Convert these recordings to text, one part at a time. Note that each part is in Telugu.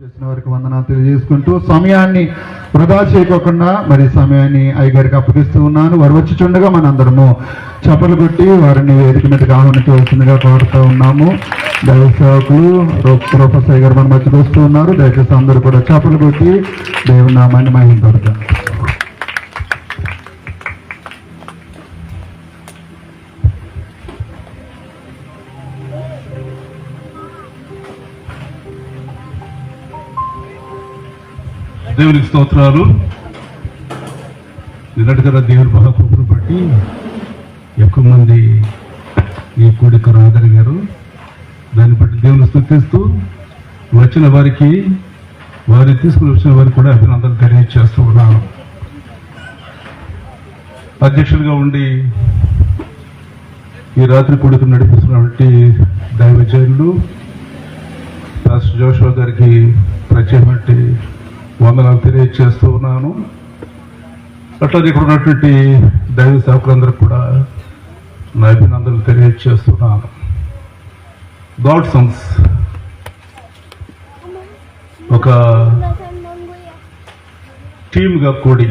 చేసిన వారికి వందనాలు తెలియజేసుకుంటూ సమయాన్ని వృధా చేయకోకుండా మరి సమయాన్ని అయ్యగారికి అప్పగిస్తూ ఉన్నాను. వారు వచ్చి చుండగా మనందరము చప్పలు కొట్టి వారిని వేదిక మీదకి ఆహ్వానించవలసిందిగా కోరుతూ ఉన్నాము. దైవ సేవకులు ప్రొఫెసర్ గారు మన మధ్యకు వస్తూ ఉన్నారు. దయచేసి అందరూ కూడా చప్పలు కొట్టి దేవుని నామాన్ని మహింపడతాం దేవునికి స్తోత్రాలు. నిన్నటిగా దేవుని మహాకృపను బట్టి ఎక్కువ మంది ఈ కూడిక రాగలిగారు దాన్ని బట్టి దేవుని స్థుతిస్తూ వచ్చిన వారికి వారిని తీసుకుని వచ్చిన వారికి కూడా అభినందనలు తెలియజేస్తూ ఉన్నాను. అధ్యక్షులుగా ఉండి ఈ రాత్రి కొడుకు నడిపిస్తున్నటువంటి దైవజనులు రాష్ట్ర జోషో గారికి ప్రత్యేకమైన వందనాలు తెలియజేస్తూ ఉన్నాను. అట్లాగే ఇక్కడ ఉన్నటువంటి దైవ సేవకులందరూ కూడా నా అభినందనలు తెలియజేస్తున్నాను గాడ్ సన్స్ ఒక టీమ్గా కూడి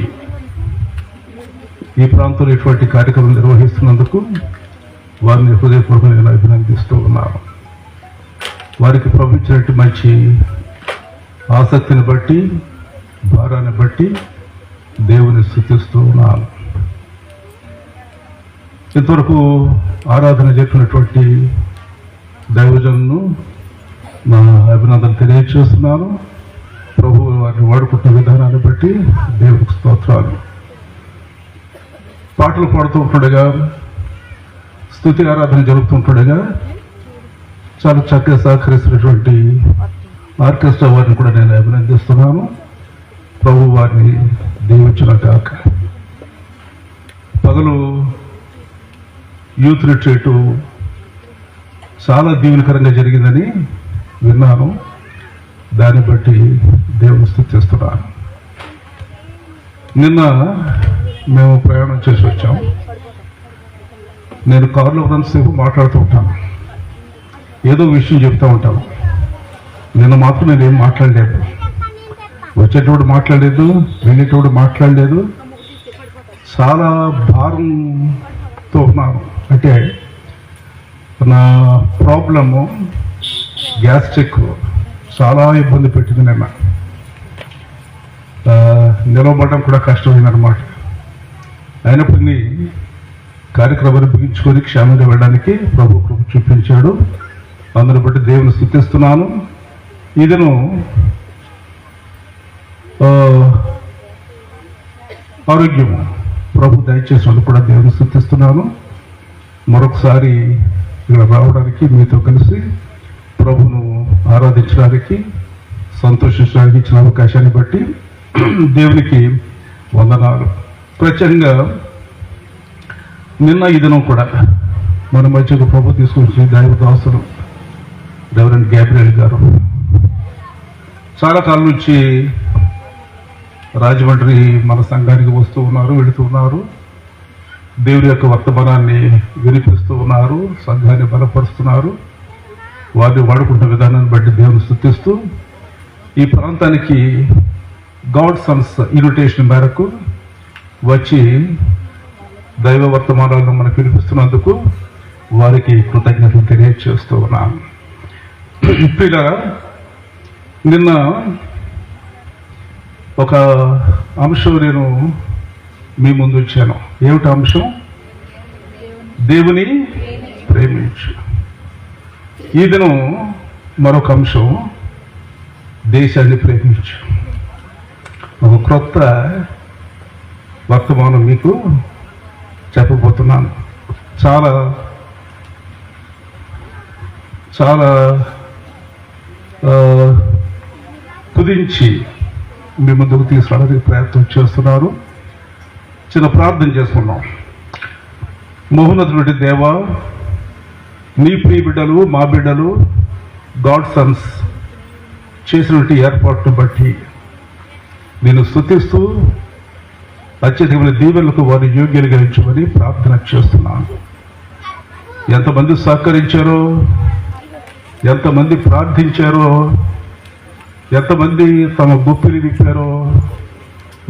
ఈ ప్రాంతంలో ఇటువంటి కార్యక్రమం నిర్వహిస్తున్నందుకు వారిని హృదయపూర్వకంగా నేను అభినందిస్తూ ఉన్నాను. వారికి పంపించినట్టు మంచి ఆసక్తిని బట్టి భారాన్ని బట్టి దేవుని స్థుతిస్తూ ఉన్నాను ఇంతవరకు ఆరాధన చెప్పినటువంటి దైవజన్ను నా అభినందన తెలియజేస్తున్నాను. ప్రభు వారిని వాడుకుంటున్న విధానాన్ని బట్టి దేవుడికి స్తోత్రాలు. పాటలు పాడుతూ ఉంటుండగా స్థుతి ఆరాధన జరుపుతుంటుండగా చాలా చక్కగా సహకరిస్తున్నటువంటి ఆర్కెస్ట్రా వారిని కూడా నేను అభినందిస్తున్నాను. ప్రభు వారిని దీవించిన కాక పగలు యూత్ రిట్రీటు చాలా దీవెనకరంగా జరిగిందని విన్నాను. దాన్ని బట్టి దేవుని స్థుతిస్తున్నాను నిన్న మేము ప్రయాణం చేసి వచ్చాం. నేను కారులో ఉన్నంతసేపు మాట్లాడుతూ ఉంటాను. ఏదో విషయం చెప్తూ ఉంటాను. నిన్న మాత్రం నేనేం మాట్లాడలేదు. వచ్చేటప్పుడు మాట్లాడలేదు వెళ్ళేటప్పుడు మాట్లాడలేదు. చాలా భారంతో ఉన్నాను. అంటే నా ప్రాబ్లము గ్యాస్ట్రిక్ చాలా ఇబ్బంది పెట్టింది నిన్న. నిలవబడడం కూడా కష్టమైందనమాట అయినప్పటికీ కార్యక్రమాన్ని ముగించుకొని క్షేమంగా వెళ్ళడానికి ప్రభు కృప చూపించాడు. అందుని బట్టి దేవుని స్థుతిస్తున్నాను. ఇదను ఆరోగ్యం. ప్రభు దయచేసి వాళ్ళు కూడా దేవుని స్థుతిస్తున్నాను. మరొకసారి ఇక్కడ రావడానికి మీతో కలిసి ప్రభును ఆరాధించడానికి సంతోషించడానికి ఇచ్చిన అవకాశాన్ని బట్టి దేవునికి వందనాలు. ప్రత్యేకంగా నిన్న ఈ దినం కూడా మన మధ్యకు ప్రభు తీసుకొచ్చి దైవదాసులు రెవరెంట్ గ్యాబ్రియల్ గారు చాలా కాలం నుంచి రాజమండ్రి మన సంఘానికి వస్తూ ఉన్నారు వెళుతూ ఉన్నారు. దేవుడి యొక్క వర్తమానాన్ని వినిపిస్తూ ఉన్నారు సంఘాన్ని బలపరుస్తున్నారు. వారిని వాడుకుంటున్న విధానాన్ని బట్టి దేవుని స్థుతిస్తూ ఈ ప్రాంతానికి గాడ్ సన్స్ ఇన్విటేషన్ మేరకు వచ్చి దైవ వర్తమానాలను మనకు వినిపిస్తున్నందుకు వారికి కృతజ్ఞతలు తెలియజేస్తూ ఉన్నాను పిల్లరా నిన్న ఒక అంశం నేను మీ ముందు వచ్చాను ఏమిటి అంశం? దేవుని ప్రేమించు. ఈ దినం మరొక అంశం దేశాన్ని ప్రేమించు. ఒక క్రొత్త వర్తమానం మీకు చెప్పబోతున్నాను. చాలా చాలా కుదించి మీ ముందుకు తీసుకురావడానికి ప్రయత్నం చేస్తున్నారు. చిన్న ప్రార్థన చేసుకున్నాం మోహనతుడి దేవ నీ ప్రియ బిడ్డలు మా బిడ్డలు గాడ్ సన్స్ చేసినటువంటి ఏర్పాటును బట్టి నేను స్థుతిస్తూ అత్యధికమైన దీవెనలకు వారి యోగ్యులుగా ప్రార్థన చేస్తున్నాను. ఎంతమంది సహకరించారో ఎంతమంది ప్రార్థించారో ఎంతమంది తమ గుప్పిని విప్పారో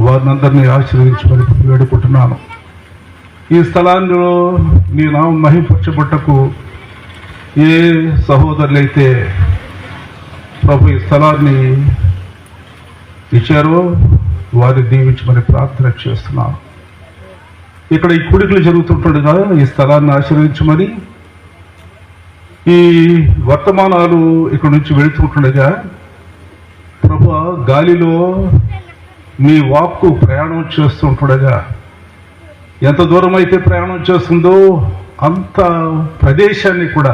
వారినందరినీ ఆశీర్వదించమని వేడుకుంటున్నాను. ఈ స్థలాల్లో నీ నామం మహింపరచబట్టకు ఏ సహోదరులైతే ప్రభు ఈ స్థలాన్ని ఇచ్చారో వారిని దీవించమని ప్రార్థన చేస్తున్నాను. ఇక్కడ ఈ కుడికలు జరుగుతుంటుండగా ఈ స్థలాన్ని ఆశీర్వించమని ఈ వర్తమానాలు ఇక్కడ నుంచి వెళుతుంటుండగా ప్రభు గాలిలో మీ వాక్కు ప్రయాణం చేస్తుంటుండగా ఎంత దూరం అయితే ప్రయాణం చేస్తుందో అంత ప్రదేశాన్ని కూడా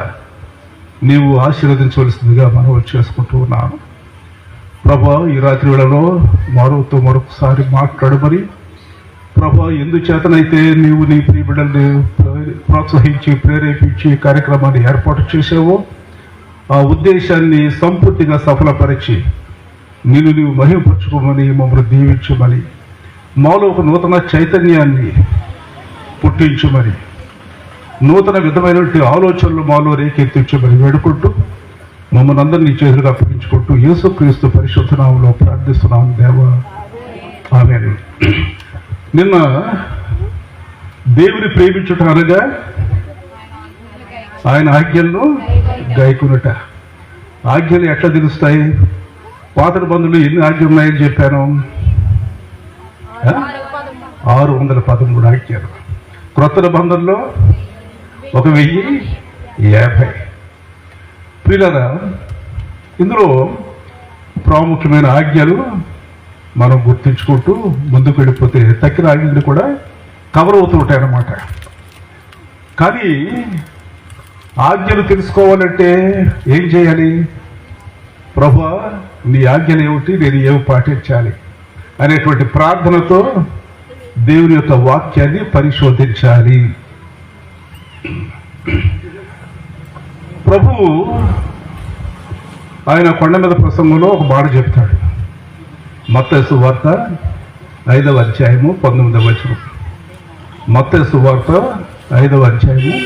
నీవు ఆశీర్వదించవలసిందిగా మనవి చేసుకుంటూ ఉన్నాను. ప్రభా ఈ రాత్రి వేళలో మరోతో మరొకసారి మాట్లాడమని ప్రభా ఎందుచేతనైతే నీవు నీ ప్రియబిడ్డల్ని ప్రోత్సహించి ప్రేరేపించి కార్యక్రమాన్ని ఏర్పాటు చేసావో ఆ ఉద్దేశాన్ని సంపూర్తిగా సఫలపరిచి నిన్ను నీవు మహిమపరచుకోమని మమ్మల్ని దీవించమని మాలో ఒక నూతన చైతన్యాన్ని పుట్టించమని నూతన విధమైనటువంటి ఆలోచనలు మాలో రేకెత్తించమని వేడుకుంటూ మమ్మల్ని అందరినీ చేతులుగా అప్పగించుకుంటూ యేసుక్రీస్తు పరిశుద్ధనామంలో ప్రార్థిస్తున్నాం దేవ. ఆమె నిన్న దేవుని ప్రేమించుట అనగా ఆయన ఆజ్ఞలను గాయకునుట. ఆజ్ఞలు ఎట్లా తెలుస్తాయి? పాత బంధువులు ఎన్ని ఆజ్ఞలు ఉన్నాయని చెప్పాను? ఆరు వందల పదమూడు ఆజ్ఞలు. క్రొత్త బంధంలో ఒక వెయ్యి యాభై. ప్రియులరా ఇందులో ప్రాముఖ్యమైన ఆజ్ఞలు మనం గుర్తించుకుంటూ ముందుకు వెళ్ళిపోతే తక్కిన ఆజ్ఞలు కూడా కవర్ అవుతూ ఉంటాయి అన్నమాట. కానీ ఆజ్ఞలు తెలుసుకోవాలంటే ఏం చేయాలి? ప్రభా నీ ఆజ్ఞలు ఏమిటి నేను ఏమి పాటించాలి? అనేటువంటి ప్రార్థనతో దేవుని యొక్క వాక్యాన్ని పరిశోధించాలి. ప్రభు ఆయన కొండ మీద ప్రసంగంలో ఒక మాట చెప్తాడు. మత్తసు వార్త ఐదవ అధ్యాయము పంతొమ్మిదవ వచనం. మత్తసు వార్త ఐదవ అధ్యాయము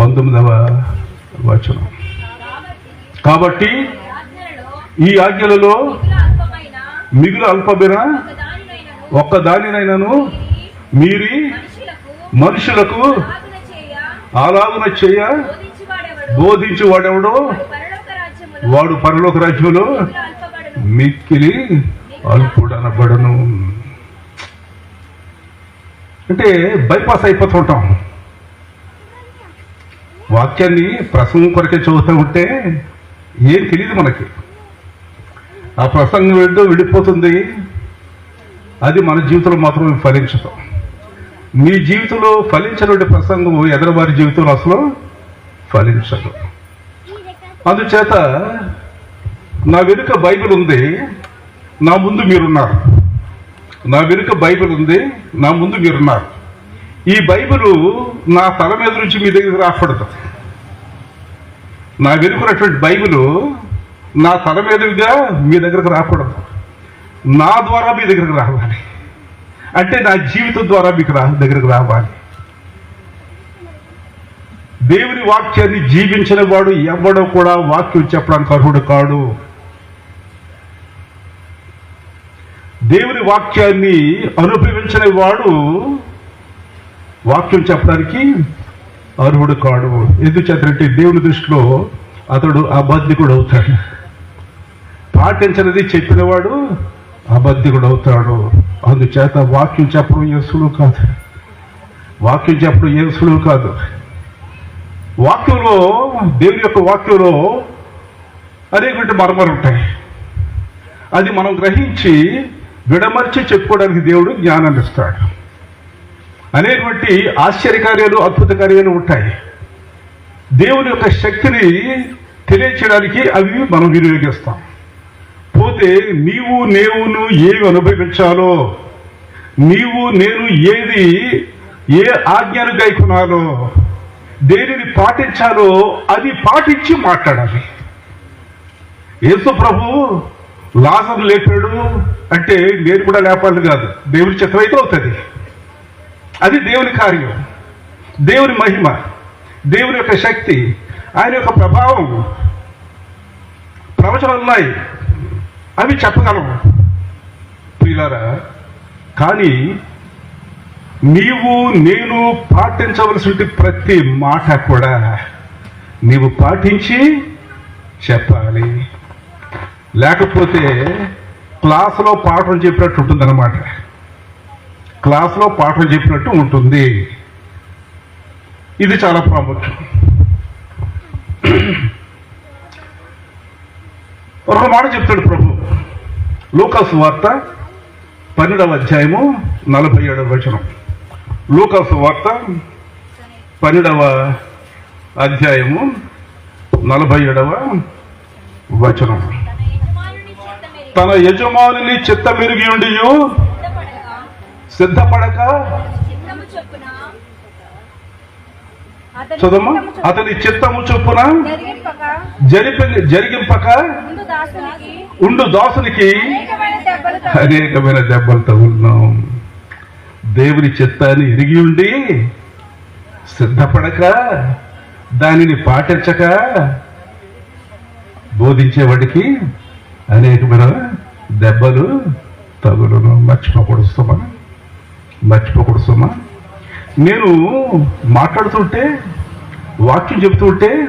పంతొమ్మిదవ వచనం. కాబట్టి ఈ ఆజ్ఞలలో మిగులు అల్పమైన ఒక్క దానినైనాను మీరి మనుషులకు ఆలాగున చేయ బోధించి వాడెవడో వాడు పరలోక రాజ్యంలో మిక్కిలి అల్పుడనబడను. అంటే బైపాస్ అయిపోతుంటాం. వాక్యాన్ని ప్రసంగం కొరకే చదువుతూ ఉంటే ఏం తెలియదు మనకి. ఆ ప్రసంగం ఏంటో విడిపోతుంది అది మన జీవితంలో మాత్రమే ఫలించదు. మీ జీవితంలో ఫలించినటువంటి ప్రసంగం ఎదరవారి జీవితంలో అసలు ఫలించదు. అందుచేత నా వెనుక బైబిల్ ఉంది నా ముందు మీరున్నారు. నా వెనుక బైబిల్ ఉంది నా ముందు మీరున్నారు. ఈ బైబిల్ నా తల మీద నుంచి మీ దగ్గరికి రాకూడదు. నా వెనుకున్నటువంటి బైబిల్ నా తల మీదుగా మీ దగ్గరకు రాకూడదు. నా ద్వారా మీ దగ్గరకు రావాలి. అంటే నా జీవితం ద్వారా మీకు రా దగ్గరకు రావాలి. దేవుని వాక్యాన్ని జీవించిన వాడు ఎవడో కూడా వాక్యం చెప్పడానికి అర్హుడు కాడు. దేవుని వాక్యాన్ని అనుభవించిన వాడు వాక్యం చెప్పడానికి అర్హుడు కాడు. ఎందుచేతంటే దేవుని దృష్టిలో అతడు అబద్ధికుడు అవుతాడు. పాటించినది చెప్పినవాడు అబద్ధికుడు అవుతాడు అందుచేత వాక్యం చెప్పడం ఏ సులువు కాదు. వాక్యం చెప్పడం ఏ సులువు కాదు. వాక్యంలో దేవుని యొక్క వాక్యంలో అనేటువంటి మర్మలు ఉంటాయి. అది మనం గ్రహించి విడమర్చి చెప్పుకోవడానికి దేవుడు జ్ఞానాన్ని ఇస్తాడు. అనేటువంటి ఆశ్చర్యకార్యాలు అద్భుత కార్యాలు ఉంటాయి. దేవుని యొక్క శక్తిని తెలియచేయడానికి అవి మనం వినియోగిస్తాం. పోతే నీవు నేవును ఏవి అనుభవించాలో? నీవు నేను ఏది ఏ ఆజ్ఞను గైకున్నాలో దేనిని పాటించాలో? అది పాటించి మాట్లాడాలి. యేసు ప్రభు లాసం లేపాడు అంటే నేను కూడా లేపాలి కాదు. దేవుని చిత్రం అవుతుంది. అది దేవుని కార్యం. దేవుని మహిమ. దేవుని యొక్క శక్తి. ఆయన యొక్క ప్రభావం. ప్రవచనాలు ఉన్నాయి. అవి చెప్పగలవు. ప్రియులారా కానీ నీవు నేను పాటించవలసిన ప్రతి మాట కూడా నీవు పాటించి చెప్పాలి. లేకపోతే క్లాసులో పాఠం చెప్పినట్టు ఉంటుందన్నమాట. క్లాసులో పాఠం చెప్పినట్టు ఉంటుంది. ఇది చాలా ప్రాముఖ్యం. ఒక మాట చెప్తాడు ప్రభు. లూకాసు వార్త పన్నెండవ అధ్యాయము నలభై ఏడవ వచనం. లూకాసు వార్త పన్నెండవ అధ్యాయము నలభై ఏడవ వచనం. తన యజమానుని చిత్తమెరిగి తన ఉండి సిద్ధపడక చిత్తము చొప్పున అతని చదమ్మా అతని చిత్తము చొప్పున జరిగింపక. జరిపి జరిగింపక ఉండు దాసునికి. అనేకమైన దెబ్బలు తగిలి. అనేకమైన దెబ్బలు తగులున్నాం దేవుని చిత్తాన్ని ఎరిగి ఉండి సిద్ధపడక దానిని పాటించక బోధించేవాడికి అనేకమైన దెబ్బలు తగులును. మర్చిపోకూడదు సుమా. మర్చిపోకూడదు సుమా. నేను మాట్లాడుతుంటే వాక్యం చెబుతుంటే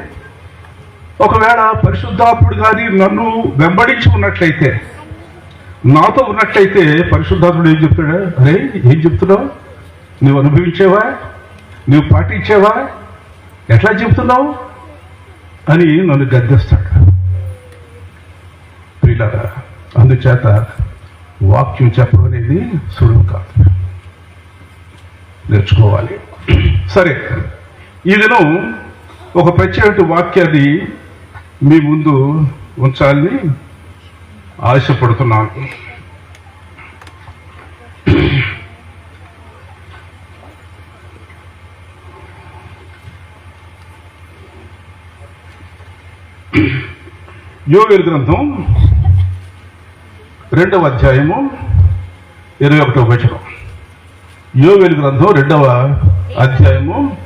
ఒకవేళ పరిశుద్ధాత్ముడు కానీ నన్ను వెంబడించి ఉన్నట్లయితే నాతో ఉన్నట్లయితే పరిశుద్ధాత్ముడు ఏం చెప్తాడు? అరే ఏం చెప్తున్నావు? నువ్వు అనుభవించేవా? నువ్వు పాటించేవా? ఎట్లా చెప్తున్నావు? అని నన్ను గద్దెస్తాడు. ప్రియులారా అందుచేత వాక్యం చెప్పడం అనేది సులువు కాదు. నేర్చుకోవాలి. సరే ఈ దినం ఒక ప్రత్యేక వాక్యాన్ని మీ ముందు ఉంచాలని ఆశపడుతున్నాను. యోగేల్ గ్రంథం రెండవ అధ్యాయము ఇరవై ఒకటో వచనం. యోగేల్ గ్రంథం రెండవ అధ్యాయము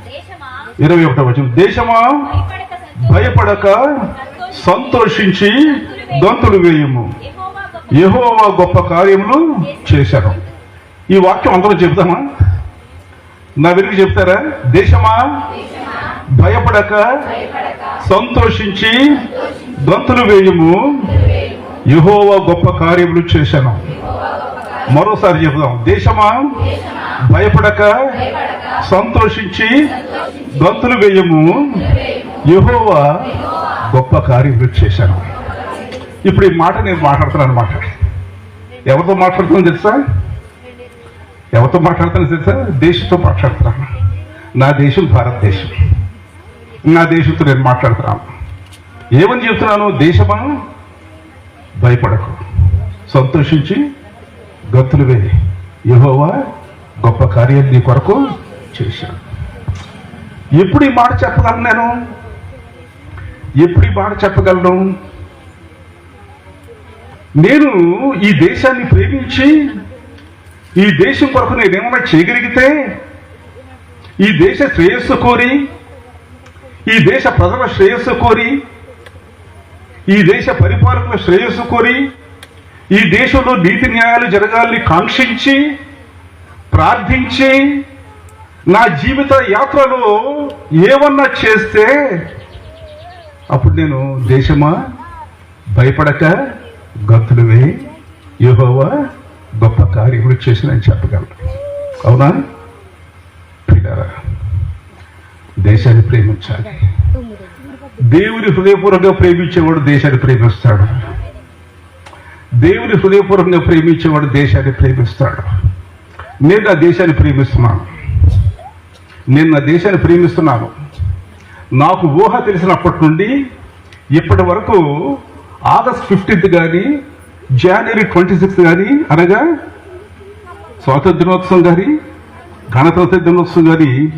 ఇరవై ఒకటవ వచనం. దేశమా? భయపడక సంతోషించి. గంతులు వేయము. యెహోవా గొప్ప యెహోవా గొప్ప కార్యములు చేశారు ఈ వాక్యం అందరూ చెప్తామా నా వెనుక చెప్తారా? దేశమా? భయపడక సంతోషించి గంతులు వేయము. యెహోవా గొప్ప కార్యములు చేశాను. మరోసారి చెప్దాం దేశమా భయపడక సంతోషించి గంతులు వేయము. యెహోవా గొప్ప కార్యములు చేశాను ఇప్పుడు ఈ మాట నేను మాట్లాడుతున్నాను అనమాట ఎవరితో మాట్లాడుతున్నాను తెలుసా? ఎవరితో మాట్లాడుతున్నాను తెలుసా? దేశంతో మాట్లాడుతున్నాను. నా దేశం భారతదేశం. నా దేశంతో నేను మాట్లాడుతున్నాను. ఏమని చెప్తున్నాను దేశమా భయపడకు. సంతోషించి గతులువే యహోవా గొప్ప కార్యం నీ కొరకు చేశాను ఎప్పుడు ఈ మాట చెప్పగలను నేను? ఎప్పుడు ఈ మాట చెప్పగలను? నేను ఈ దేశాన్ని ప్రేమించి ఈ దేశం కొరకు నేనేమైనా చేయగలిగితే ఈ దేశ శ్రేయస్సు కోరి ఈ దేశ ప్రజల శ్రేయస్సు కోరి ఈ దేశ పరిపాలకుల శ్రేయస్సు కోరి ఈ దేశంలో నీతి న్యాయాలు జరగాలని కాంక్షించి ప్రార్థించి నా జీవిత యాత్రలో ఏమన్నా చేస్తే అప్పుడు నేను దేశమా? భయపడక గతులువే. యెహోవా గొప్ప కార్యములు చేసినని చెప్పగలను. అవునా? పిల్లరా దేశాన్ని ప్రేమించాలి. దేవుని హృదయపూర్వకంగా ప్రేమించేవాడు దేశాన్ని ప్రేమిస్తాడు. దేవుని హృదయపూర్వకంగా ప్రేమించేవాడు దేశాన్ని ప్రేమిస్తాడు. నేను నా దేశాన్ని ప్రేమిస్తున్నాను. నేను నా దేశాన్ని ప్రేమిస్తున్నాను. నాకు ఊహ తెలిసినప్పటి నుండి ఇప్పటి వరకు ఆగస్ట్ ఫిఫ్టీన్త్ కానీ జనవరి ట్వంటీ సిక్స్త్ కానీ అనగా స్వాతంత్ర దినోత్సవం కానీ గణతంత్ర దినోత్సవం కానీ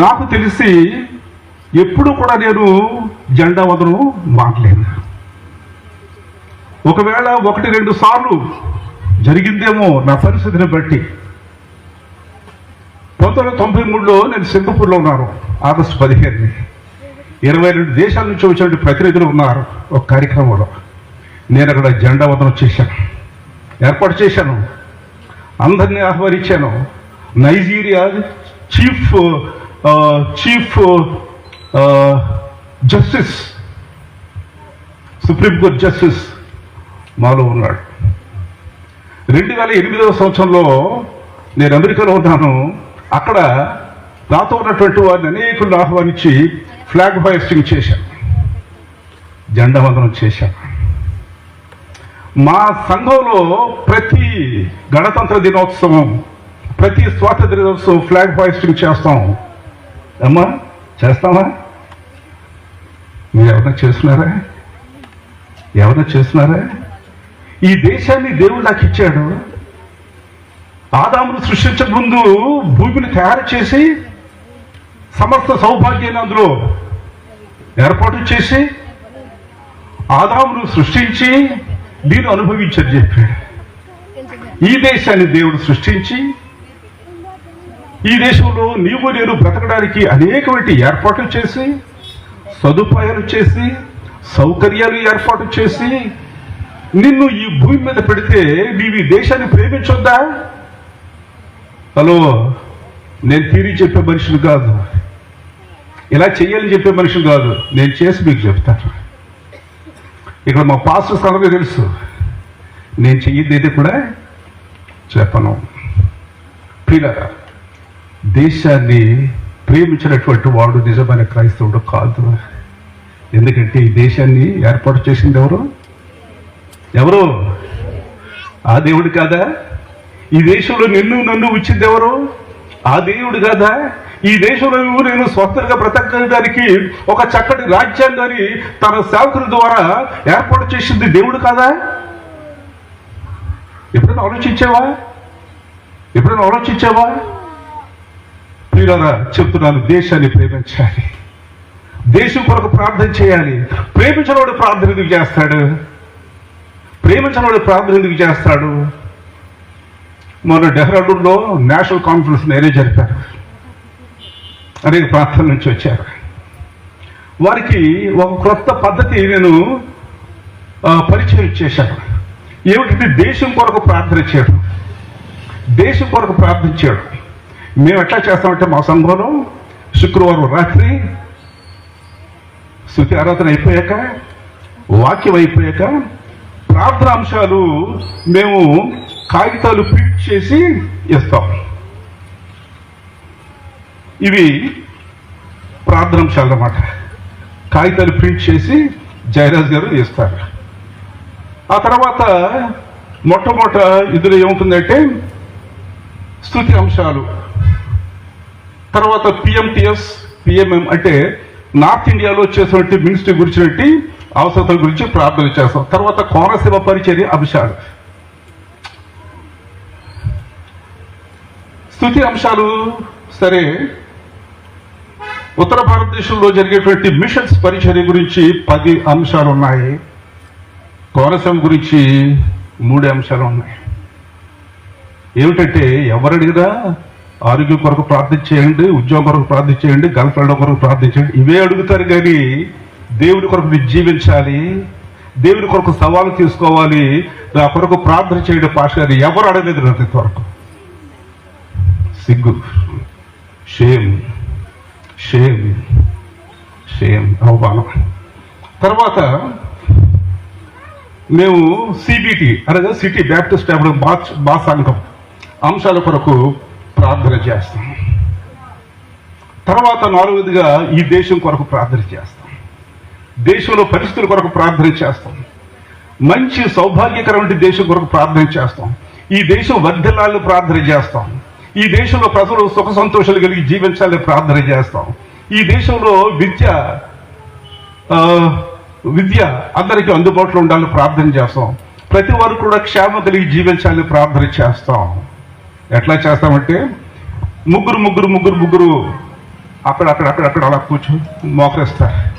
నాకు తెలిసి ఎప్పుడు కూడా నేను జెండా వదను మాట్లేదు ఒకవేళ ఒకటి రెండు సార్లు జరిగిందేమో నా పరిస్థితిని బట్టి. పంతొమ్మిది వందల తొంభై మూడులో నేను సింగపూర్లో ఉన్నాను ఆగస్టు పదిహేను ఇరవై రెండు దేశాల నుంచి వచ్చిన ప్రతినిధులు ఉన్నారు ఒక కార్యక్రమంలో. నేను అక్కడ జెండా వందనం చేశాను ఏర్పాటు చేశాను అందరినీ ఆహ్వానించాను. Nigeria chief chief justice supreme court justice మాలో ఉన్నాడు. రెండు వేల ఎనిమిదవ సంవత్సరంలో నేను అమెరికాలో ఉన్నాను. అక్కడ నాతో ఉన్నటువంటి వారిని అనేకులను ఆహ్వానించి ఫ్లాగ్ హోయిస్టింగ్ చేశాను. జెండా వందనం చేశాను. మా సంఘంలో ప్రతి గణతంత్ర దినోత్సవం ప్రతి స్వాతంత్ర దినోత్సవం ఫ్లాగ్ హోయిస్టింగ్ చేస్తాం. అమ్మా చేస్తామా మీరు ఎవరైనా చేస్తున్నారా? ఎవరైనా చేస్తున్నారా? ఈ దేశాన్ని దేవుడు నాకు ఇచ్చాడు. ఆదామును సృష్టించక ముందు భూమిని తయారు చేసి సమస్త సౌభాగ్యాన్ని అందులో ఏర్పాటు చేసి ఆదామును సృష్టించి దీన్ని అనుభవించని చెప్పాడు. ఈ దేశాన్ని దేవుడు సృష్టించి ఈ దేశంలో నీవు నేను బ్రతకడానికి అనేకమైన ఏర్పాట్లు చేసి సదుపాయాలు చేసి సౌకర్యాలు ఏర్పాటు చేసి నిన్ను ఈ భూమి మీద పెడితే నీవు ఈ దేశాన్ని ప్రేమించొద్దా? హలో నేను తీరి చెప్పే మనిషిని కాదు. ఇలా చెయ్యాలని చెప్పే మనిషిని కాదు. నేను చేసి మీకు చెప్తాను. ఇక్కడ మా పాస్టర్స్ అందరికీ తెలుసు. నేను చెయ్యద్ది అయితే కూడా చెప్పను. ప్రియులారా దేశాన్ని ప్రేమించినటువంటి వాడు నిజమైన క్రైస్తవుడు కాదు. ఎందుకంటే ఈ దేశాన్ని ఏర్పాటు చేసింది ఎవరు? ఎవరు? ఆ దేవుడు కాదా? ఈ దేశంలో నిన్ను నన్ను వచ్చింది ఎవరు? ఆ దేవుడు కాదా? ఈ దేశంలో నువ్వు నేను స్వతంత్రంగా బ్రతకడానికి ఒక చక్కటి రాజ్యాంగాన్ని తన సేవకుల ద్వారా ఏర్పాటు చేసింది దేవుడు కాదా? ఎప్పుడైనా ఆలోచించావా? ఎప్పుడైనా ఆలోచించావా? ప్రియులారా చెప్తున్నాను దేశాన్ని ప్రేమించాలి. దేశం కొరకు ప్రార్థన చేయాలి. ప్రేమించినవాడు ప్రార్థన ఎందుకు చేస్తాడు. ప్రేమించినవాడు ప్రార్థన ఎందుకు చేస్తాడు? మొన్న డెహ్రాడూన్లో నేషనల్ కాన్ఫరెన్స్ నేనే జరిపారు అనేక ప్రాంతాల నుంచి వచ్చారు. వారికి ఒక క్రొత్త పద్ధతి నేను పరిచయం చేశాను. ఏమిటంటే దేశం కొరకు ప్రార్థన చేయడం. దేశం కొరకు ప్రార్థన చేయడం. మేము ఎట్లా చేస్తామంటే మా సంఘంలో శుక్రవారం రాత్రి శృతి ఆరాధన అయిపోయాక వాక్యం అయిపోయాక ప్రార్థన అంశాలు మేము కాగితాలు ప్రింట్ చేసి ఇస్తాం. ఇవి ప్రార్థన అంశాలు అన్నమాట. కాగితాలు ప్రింట్ చేసి జయరాజ్ గారు ఇస్తారు. ఆ తర్వాత మొట్టమొదట ఇందులో ఏముంటుందంటే స్థుతి అంశాలు. తర్వాత పిఎంటిఎస్ పిఎంఎం అంటే నార్త్ ఇండియాలో చేసినటువంటి మినిస్ట్రీ గురించినట్టు అవసరతల గురించి ప్రార్థన చేస్తాం. తర్వాత కోనసీమ పరిచర్య అంశాలు స్థుతి అంశాలు సరే. ఉత్తర భారతదేశంలో జరిగేటువంటి మిషన్స్ పరిచర్య గురించి పది అంశాలు ఉన్నాయి కోనసీమ గురించి మూడు అంశాలు ఉన్నాయి ఏమిటంటే ఎవరు అడిగినా ఆరోగ్యం కొరకు ప్రార్థన చేయండి ఉద్యోగం కొరకు ప్రార్థన చేయండి గర్ల్ ఫ్రెండ్ కొరకు ప్రార్థన చేయండి ఇవే అడుగుతారు కానీ దేవుని కొరకు మీరు జీవించాలి దేవుని కొరకు సవాలు తీసుకోవాలి నా కొరకు ప్రార్థన చేయడం పాష ఎవరు అడగలేదు నాకు ఇంతవరకు సిగ్గు షేమ్ షేమ్ షేమ్ అవమానం తర్వాత మేము సిబిటి అనగా సిటీ బ్యాప్టిస్ట్ టెంపుల్ బాచ్ బా సంఘం అంశాల కొరకు ప్రార్థన చేస్తాం తర్వాత నాలుగవదిగా ఈ దేశం కొరకు ప్రార్థన చేస్తాం దేశంలో పరిస్థితుల కొరకు ప్రార్థన చేస్తాం. మంచి సౌభాగ్యకరమైన దేశం కొరకు ప్రార్థన చేస్తాం. ఈ దేశం వర్ధిల్లాలని ప్రార్థన చేస్తాం. ఈ దేశంలో ప్రజలు సుఖ సంతోషాలు కలిగి జీవించాలని ప్రార్థన చేస్తాం. ఈ దేశంలో విద్య ఆ, విద్య అందరికీ అందుబాటులో ఉండాలని ప్రార్థన చేస్తాం. ప్రతి వారు కూడా క్షేమ కలిగి జీవించాలని ప్రార్థన చేస్తాం. ఎట్లా చేస్తామంటే ముగ్గురు ముగ్గురు ముగ్గురు ముగ్గురు అక్కడ అక్కడ అక్కడ అక్కడ అలా కూర్చొని మోకరిస్తారు.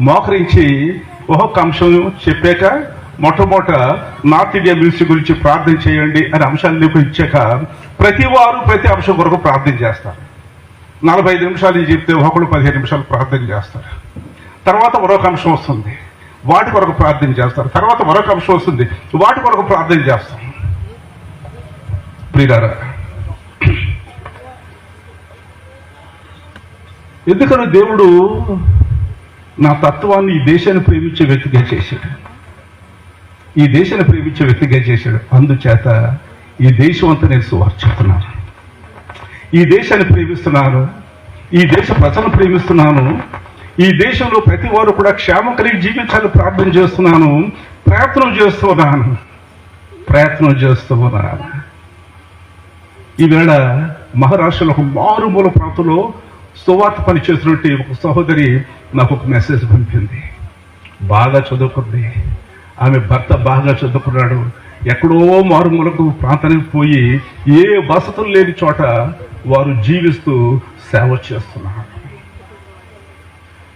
మోకరించి ఒక్కొక్క అంశం చెప్పాక మొట్టమొదట నార్త్ ఇండియా మినిస్ట్రీ గురించి ప్రార్థన చేయండి అనే అంశాన్ని ఇచ్చాక ప్రతి వారు ప్రతి అంశం కొరకు ప్రార్థన చేస్తారు. నలభై ఐదు నిమిషాలు చెప్తే ఒకళ్ళు పదిహేను నిమిషాలు ప్రార్థన చేస్తారు. తర్వాత మరొక అంశం వస్తుంది. వాటి కొరకు ప్రార్థన చేస్తారు. తర్వాత మరొక అంశం వస్తుంది. వాటి కొరకు ప్రార్థన చేస్తారు. ప్రియారా ఎందుకని దేవుడు నా తత్వాన్ని ఈ దేశాన్ని ప్రేమించే వ్యక్తిగా చేశాడు. ఈ దేశాన్ని ప్రేమించే వ్యక్తిగా చేశాడు. అందుచేత ఈ దేశం అంతా నేను సువార్చుతున్నాను ఈ దేశాన్ని ప్రేమిస్తున్నాను. ఈ దేశ ప్రజలను ప్రేమిస్తున్నాను. ఈ దేశంలో ప్రతి వారు కూడా క్షేమం కలిగి జీవించాలని ప్రార్థన చేస్తున్నాను. ప్రయత్నం చేస్తున్నాను. ప్రయత్నం చేస్తున్నాను. ఈవేళ మహారాష్ట్రలో ఒక మారుమూల ప్రాంతంలో సువార్త పని చేస్తున్నట్టు ఒక సహోదరి నాకు ఒక మెసేజ్ పంపింది. బాగా చదువుకుంది. ఆమె భర్త బాగా చదువుకున్నాడు. ఎక్కడో మారుమూలకు ప్రాంతానికి పోయి ఏ వసతులు లేని చోట వారు జీవిస్తూ సేవ చేస్తున్నారు.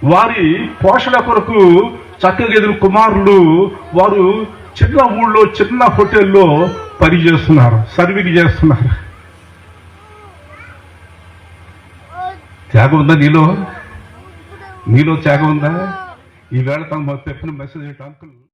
వారి పోషణ కొరకు చక్కగా ఎదురు కుమారులు వారు చిన్న ఊళ్ళో చిన్న హోటల్లో పని చేస్తున్నారు సర్వింగ్ చేస్తున్నారు. త్యాగం ఉందా నీలో? నీలో త్యాగం ఉందా? ఈవేళ తమ చెప్పిన మెసేజ్ అంకుల్